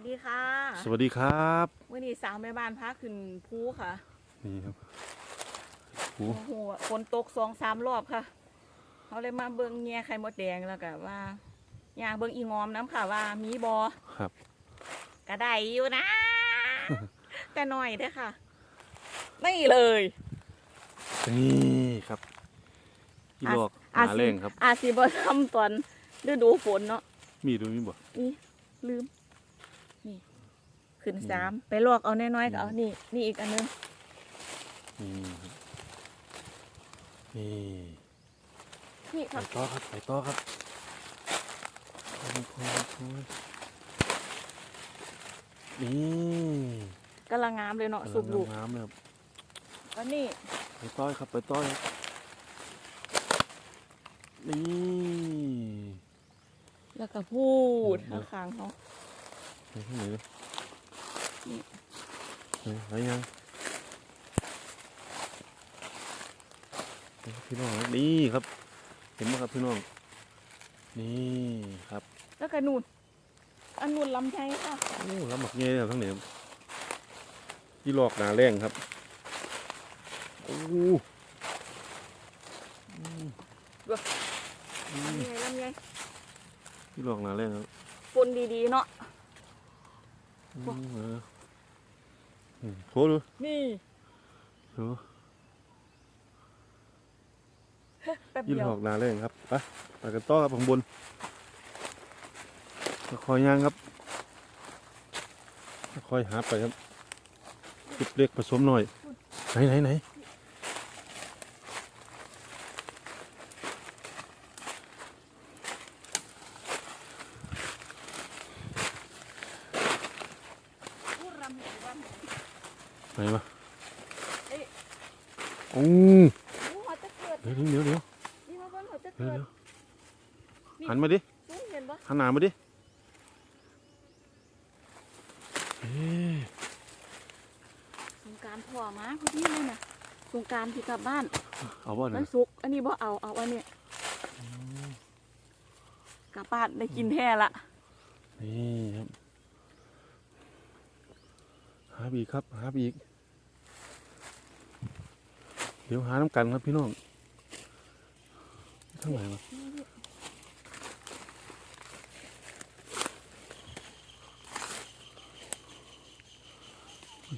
วัสดีค่ะ สวัสดีครับวันนี้สาวแม่บ้านพาขึ้นภูค่ะ นี่ครับโอ้โอ้โหฝนตกสองสามรอบค่ะเขาเลยมาเบิ่งเงียไข่มดแดงแล้วก็ว่าอยากเบิ่งอีงอมน้ำค่ะว่ามีบอครับ กระไดอยู่นะ แต่หน่อยเด้อค่ะนี่เลย นี่ครับอีหลอกหาเล่งครับ อาซีบอทำตอนฤดูฝนเนาะมีดูมีบ่ นี่ลืม นี่ ขึ้นสามไปลอกเอาน้อยๆก็เอานี่นี่อีกอันนึงนี่นี่นี่ไปครับต่อครับไปต่อครับโอ้ยโอ้ยโอ้ยนี่กำลังงามเลยเนาะสุกลูกน้ำเลยครับอันนี้ไปต่อยครับไปต่อยครับนี่ แล้วก็พูดเดี๋ยวข้างๆเขา ไปที่ไหนเลยนี่เฮ้ยไปยังนี่ครับพี่น้องนี่ครับ เห็นไหมครับพี่น้อง นี่ครับ แล้วก็นูนอันนูนลำไยค่ะโอ้รับหมักเงี้ยทั้งเหนียที่หลอกหนาแรงครับโอ้อืมอืลำมไยลำไยที่หลอกหนาแรงครับปนดีๆเนาะ อื ว้า มเอออืม โหดูนี่ดูแป๊บยี่เดียหวลอกหนาแรงครับไปไปกันต่อครับข้างบนคอยย่างครับคอยหาไปครับจุดเล็กผสมหน่อย ไหนไหนไหน พูดลำไยลำไย ไหนมาเอ้ยโอ้โอ้หัวจะเกิดเดี๋ยวเดี๋ยวเดี๋ยวนี่มาเบิ่งหัวจะเดี๋ยวเกิดเดี๋ยวนี่หันมาดิซูมเห็นปะหันหน้ามาดิเอ๊ะสงกรารพ่อมาพอดีเลยนะสงกรารที่กลับบ้าน เอาบ่มัเนี่นยสุก อันนี้บ่เอา เอาอันนี้กลับบ้านได้กินแท้ละ นี่ครับหาอีกครับหาอีก เดี๋ยวหาน้ำกันครับพี่น้องทั้งไหนวะ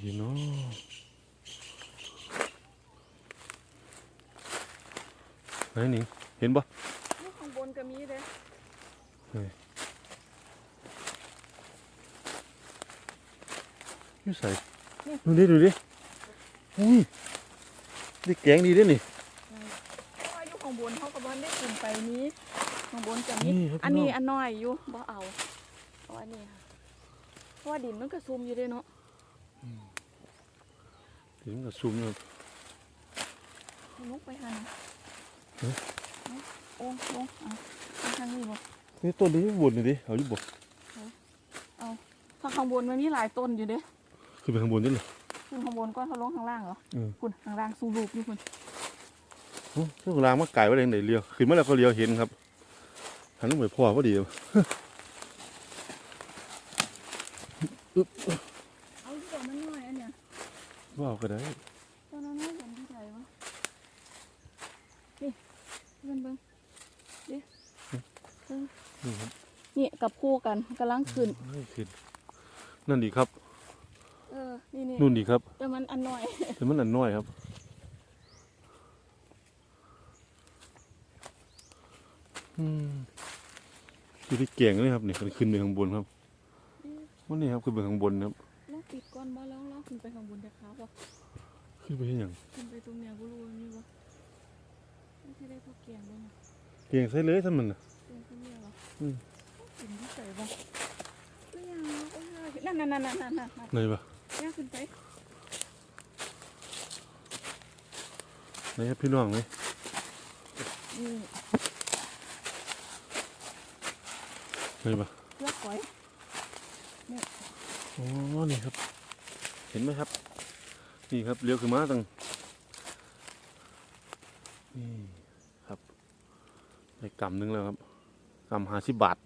เห็นเนาะไหนนี่เห็นปะนี่ข้างบนก็มีเลยนี่ใส่ดูดิดูดิอุ้ย นี่แกงดีด้วยนี่ เพราะว่าอยู่ข้างบนเขาก็บ่ได้ขึ้นไปนี้ข้างบนจะมีนี่ครับอันนี้พี่น้องอันน้อยอยู่บ่เอาเอาอันนี้ค่ะเพราะว่าดินมันก็ซุ่มอยู่เด้เนาะถึงกับซูมนะครับลุกไปหาเอ๊ะโอ้ลงเอาไปทางนี้บ่นี่ต้นนี้บนนี่ดิเอาอยู่บ่ถ้าข้างบนมันมีหลายต้นอยู่เด้ขึ้นไปข้างบนนี่เลย ขึ้นข้างบนก็เขาลงข้างล่างเหรอเออคุณข้างล่างสูรูปอยู่คุณโอ้เครื่องรางมาไก่ไว้เลยไหนเลี้ยวขึ้นมาแล้วก็เลี้ยวเห็นครับหันลงไปพ่อพอดีเอาที่ดอกมันน้อยอันเนี้ยว้าวก็ได้ตอนนั้นไม่เห็นที่ไหนวะนี่เบิ่งเบิ่งดิเบิ่งนี่ครับนี่กับคู่กันกำลังขึ้นให้ขึ้นนั่นดีครับ เออ นี่นี่นู่นดีครับ แต่มันอันน้อย แต่มันอันน้อยครับ อืมอยู่ที่เก่งเลยครับนี่มันขึ้นไปข้างบนครับวันนี้ครับขึ้นไปข้างบนครับลองปิดก่อนบ่แล้วแล้วขึ้นไปข้างบนจะขาวบ่ขึ้นไปเห็นอย่างขึ้นไปตรงเนี้ยกูรู้ว่ามีบ่ไม่ใช่ได้พวกเกียงด้วยนะเก่งใส่เลยท่านมันน่ะเกียงตรงเนี้ยเหรออืมขึ้นที่ใส่บ่ก็ยังโอ้ยนั่นนั่นนั่นนั่นนั่นนั่นไหนปะ ย่างขึ้นไปไหนครับพี่น้องไหนนี่ไหนปะเลือกก๋อยอ๋อนี่ครับ เห็นไหมครับ นี่ครับเลี้ยวขึ้นมาตั้งนี่ครับได้กำหนึงแล้วครับกำห้าสิบบาท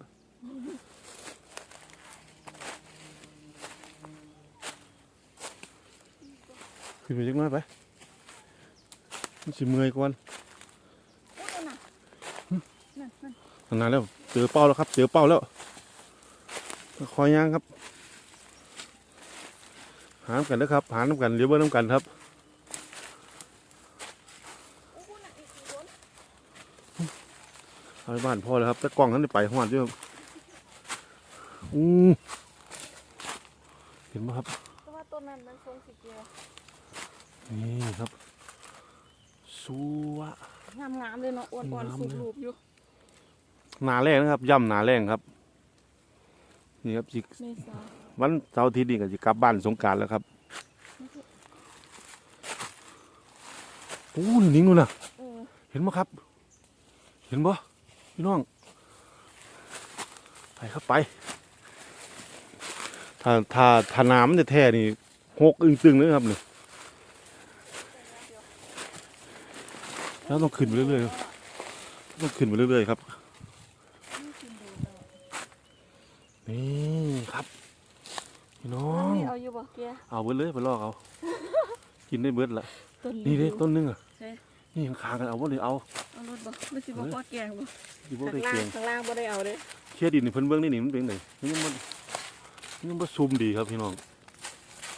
ขึ้นไปจักหน้อยไปมันสิเมื่อยก่อนโอ้ยน่ะนั่นนานแล้วเจอเป้าแล้วครับเจอเป้าแล้วคอยย่างครับ หาน้ำกันนะครับ หาน้ำกันเดี๋ยวเบิ้น้ำกันครับอะอีกคนเอาไปบ้านพ่อเลยครับแต่กล้องนั้นได้ไปหอดด้วยอู้เห็นไหมครับแต่ว่าต้นนั้นมันทรงสีเขียว นี่ครับสัวงามงามๆเลยเนาะอ้วนอ่อนงามสุกเลยรูปอยู่หนาแรงนะครับย่ำหนาแรงครับ นี่ครับสิเมษาวันเสาร์อาทิตย์นี่ก็จะกลับบ้านสงกรารแล้วครับโอ้นี่นิ่งนู่นน่ะเออเห็นไหมครับ เห็นบ่พี่น้อง ไปครับไป ถ้าถ้าถ้าน้ำมันจะแท้นี่หกอึ้งตึงเลยครับนี่ แล้วต้องขึ้นไปเรื่อยๆต้องขึ้นไปเรื่อยๆครับ นี่กินดูแล้วนี่ครับพี่น้อเอางนี่เอาอยู่บ่แกเอาเบิดเลยไปลอกเอา กินได้เบิดละต้นนี่เด้รีวิวต้นนึงอะใช่นี่ข้างๆกันเอาบ่เลยเอาเอารถบ่ไม่สิบอกว่าแกงบ่ดิบ่ข้างได้ล่าเกีงยงข้างล่างบ่ได้เอาเด้เชี่ยดินนี่เพิ่นเบิ่งนี่นี่มันเป็นไงมันยังบ่มันยังบ่ซุ่มดีครับพี่น้อง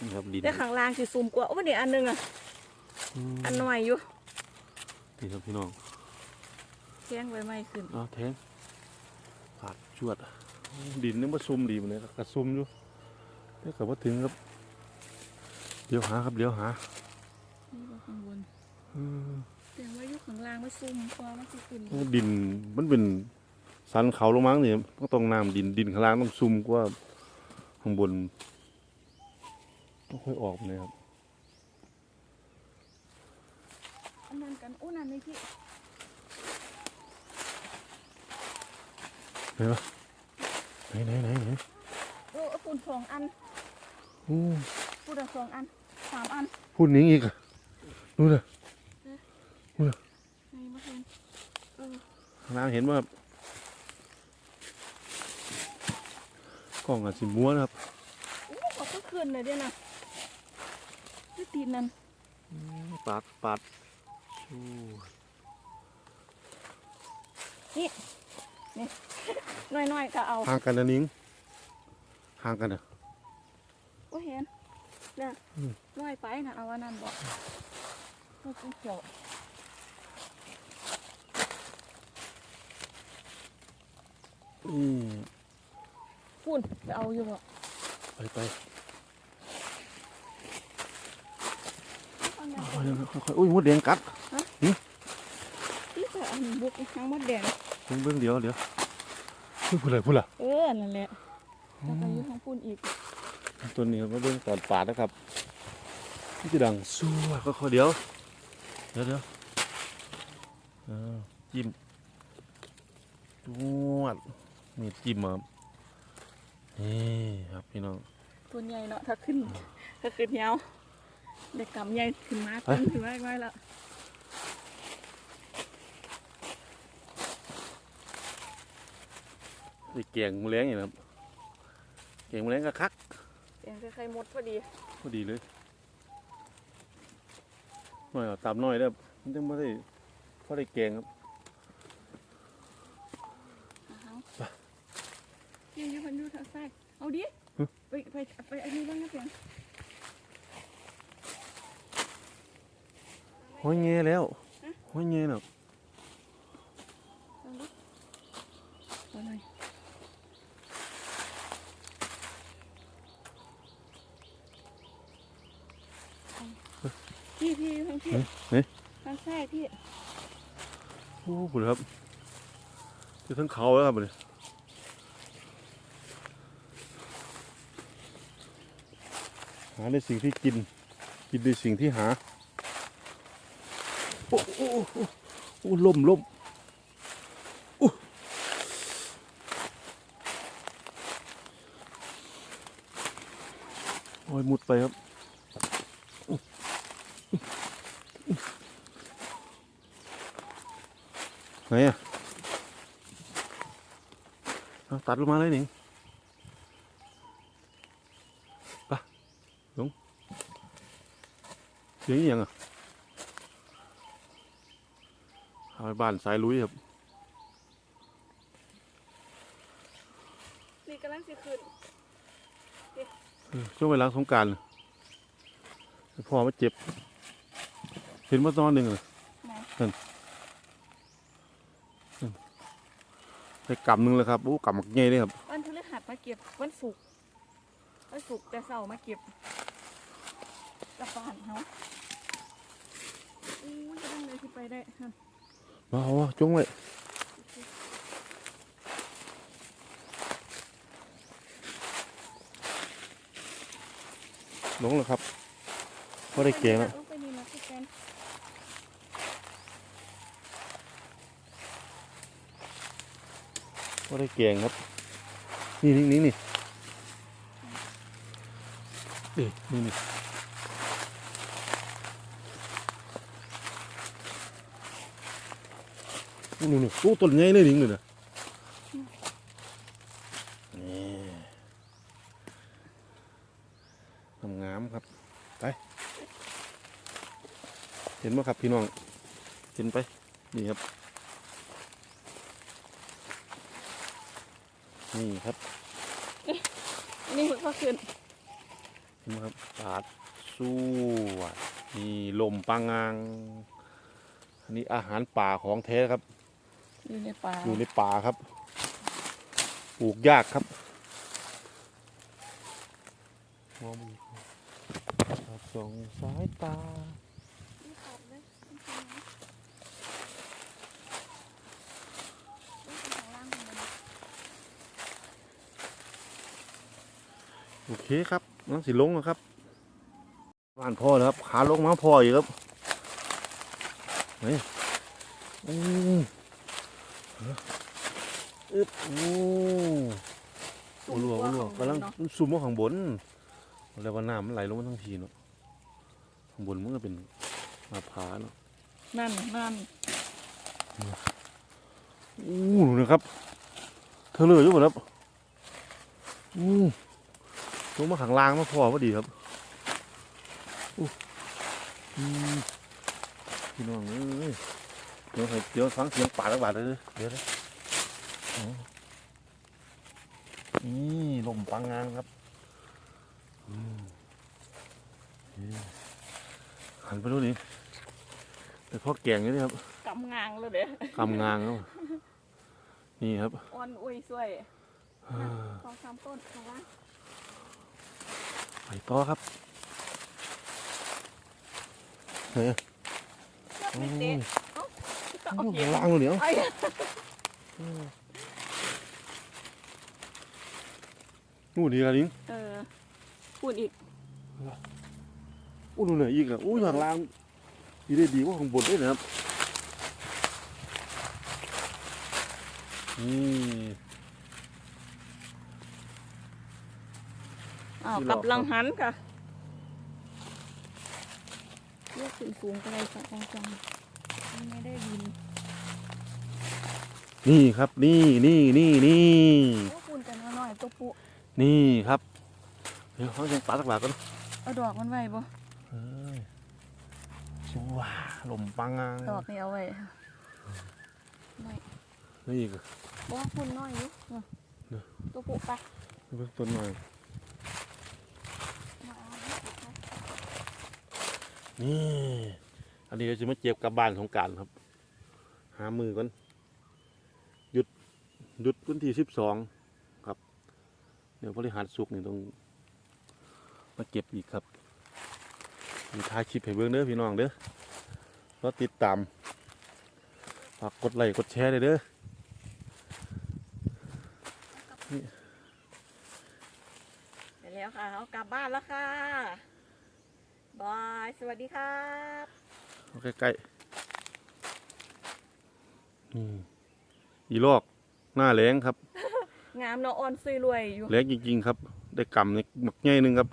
นี่ครับดินแต่ข้างล่างสิซุ่มกว่าโอ้ยนี่อันหนึงอะอืมอันน้อยอยู่ นี่ครับพี่น้องแกงไว้ไม่ขึ้นเอาแทงปาดจวด ดินนี่บ่ซุ่มดีมันเลยกระซุ่มอยู่แต่ก็บ่ถึงครับ เดี๋ยวหาครับเดี๋ยวหานี่บ่ข้างบนอืมแกงไว้อยู่ข้างล่างมันซุ่มกว่ามันสิขึ้นดินมันเป็นสันเขาลงมาเนี่ยก็ต้องน้ำดินดินข้างล่างต้องซุ่มกว่าข้างบนต้องค่อยออกเลยครับ อั นนั้นกันโอ้นั่นนี่พี่ไหนวะไหนไหนไหนไหนโอ้เอาปุ่นสองอันโอ้ปุ่นละสองอันสามอันพูดหนี้อีกอะนู่นน่ะนี่มาเห็นเออข้างล่างเห็นว่าครับกล้องอาจสิม้วนครับโอ้เขาก็ขึ้นเลยเด้นะไม่ตีนนั่น ปาดปาด ชูน้อยๆก็เอาห่างกันนะนิ้งห่างกันนะโอ้เห็นเนี่ยอืมน้อยไปนะเอาอันนั้นบอกไม่ต้องเขียวอืมปุ่นไปเอาอยู่บ่ไปไป เอาเนี่ย ค่อยๆค่อยๆอุ้ยมดแดงกัดที่ใส่อันบุกทั้งหมดแดงเบิ่งเบิ่งเดี๋ยวเดี๋ยวเฮ้ยพูดอะไรพูดล่ะเออนั่นแหละแล้วก็อยู่ทั้งปุ่นอีกตัวนี้ครับมาเบิ่งตอนปาดนะครับนี่จะดังสู้ก็ค่อยๆเดี๋ยวเดี๋ยวเดี๋ยวอ่าจิ้มจวดนี่จิ้มมาครับนี่ครับพี่น้องตัวใหญ่เนาะถ้าขึ้นถ้าขึ้นยาว เด็กกำใหญ่ขึ้นมาขึ้นถึงไว้ไว้ละนี่เกียงมือแรงอย่างนะครับ เกียงมือแรงก็คักเสียงใครๆหมดพอดี พอดีเลยหน่อยเอาตามหน่อยเด้อมันจะไม่ได้พอได้เกียงครับเอายืนอยู่พันอยู่ทางซ้ายเอาดิฮะไปไปไปอันนี้บ้างนะเพียง ห้อยเงี้แล้วห้อยเงี้แล้วเอาดิเอาหน่อยเอาพี่พี่ทางพี่เฮ้ยทางซ้ายพี่โอ้โหครับจะทั้งเขาแล้วครับเนี่ยหาในสิ่งที่กิน กินในสิ่งที่หา โอ้โอ้โอ้ล่มล่มโอ้ยมุดไปครับไหนอะตัดลงมาเลยนิงไปลงเสียงย่างอะเอาไป บ้านสายลุยครับ นี่กำลังสิขึ้นเออช่วงเวลาสงกรารพ่อมาเจ็บเห็นมาตอนหนึ่งเลยไหนไปกำหนึ่งเลยครับโอ้กำมักใหญ่เลยครับวันพฤหัสมาเก็บวันศุกร์วันศุกร์แต่เสาร์มาเก็บกลับบ้านเขาอู้ยจะได้เลยที่ไปได้ฮะ มาเอาวะจงไว้ลงแล้วครับพอได้เก่งแล้วลงไปนี่นะพี่ได้เก่งครับ นี่นี่นี่นี่นี่นี่ นู่นนู่นตู้ต้นใหญ่เลยนิ่งเลยนะนี่งามๆครับ ไป เห็นไหมครับพี่น้อง เห็นไป นี่ครับ นี่ครับ นี่ก็ขึ้นเห็นไหมครับปาดสู้อะนี่ลมปางงางอันนี้อาหารป่าของแท้ครับ อยู่ในป่าอยู่ในป่าครับ ปลูกยากครับมองไม่เห็นครับส่งสายตาโอเคครับน้องสิลงแล้วครับบ้านพ่อแล้วครับขาลงมาพ่ออีกครับเฮ้ยอืม อึดโอ้โอ้ลวกโอ้ลวกกำลังเนาะซุ่มมาข้างบนแล้วว่าน้ำมันไหลลงมาทั้งทีเนาะข้างบนมันก็เป็นมาผาเนาะนั่นนั่นอู้หนูนะครับเธอเลยอยู่หมดครับอู้ลงมาข้างล่างมาพอพอดีครับอู้อืมพี่น้องเอ้ย เดี๋ยวให้เดี๋ยวฟังเสียงป่าละบาดเลยเดี๋ยวนะอ๋อนี่ลมปังงางครับอืมนี่หันไปดูนี่แต่พ่อแกงนี่ครับกำงางแล้วเด้อกำงางแล้วนี่ครับอ่อนอุ้ยสวยนะสองสามต้นของล่างไปต่อครับเฮ้ย อ้าก็เอาโอ้เก็บล่างเลยเดี๋ยวไอ้นู่นดีละนิ้งเออพูดอีกอู้นู่นน่ะอีกอะอู้อยู่ข้างล่างดีได้ดีกว่าข้างบนด้วยนะครับนี่อ้าวที่หลกัอบกลังหันค่ะเลือกสูงสูงๆก็ได้ค่ะจังจังๆ ไม่ได้บินนี่ครับนี่นี่นี่นี่โอ้คุณกันหน่อยตัวปุนี่ครับเดี๋ยวเขาจะปาสักหลักกันเอาดอกมันไว้บ่เฮ้ยชัวลมปังงางดอกนี่เอาไว้ไม่นี่อีกบ่คุณน้อยอยู่เออเนอะตัวปุไปเบิ่งต้นหน่อยมาเอาให้สุดค่ะนี่ อันนี้เราจะมาเจ็บกับบ้านของการครับ หามือก่อนหยุดหยุดพื้นที่สิบสองครับ เดี๋ยวพฤหัสสุกนี่ต้องมาเก็บอีกครับมีท้ายคลิปให้เบิ่งเด้อพี่น้องเด้อรอติดตามฝากกดไลค์กดแชร์เลยเด้อเสร็จแล้วค่ะเอากลับบ้านแล้วค่ะ บาย สวัสดีครับ ใกล้ๆนี่อีลอกหน้าแรงครับ งามเนาะอ่อนซุยรวยอยู่แรงจริงๆครับ ได้กำในหมักใหญ่หนึ่งครับ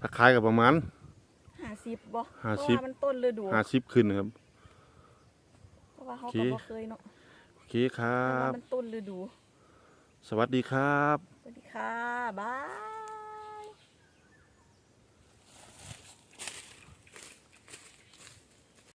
ถ้าขายกับประมาณห้าสิบบ่ห้าเพราะสิบว่ามันต้นฤดูห้าสิบขึ้นครับเพราะว่าเขาโอเคก็บ่เคยเนาะโอเคครัเพราะว่าบมันต้นฤดู สวัสดีครับ สวัสดีค่ะบาย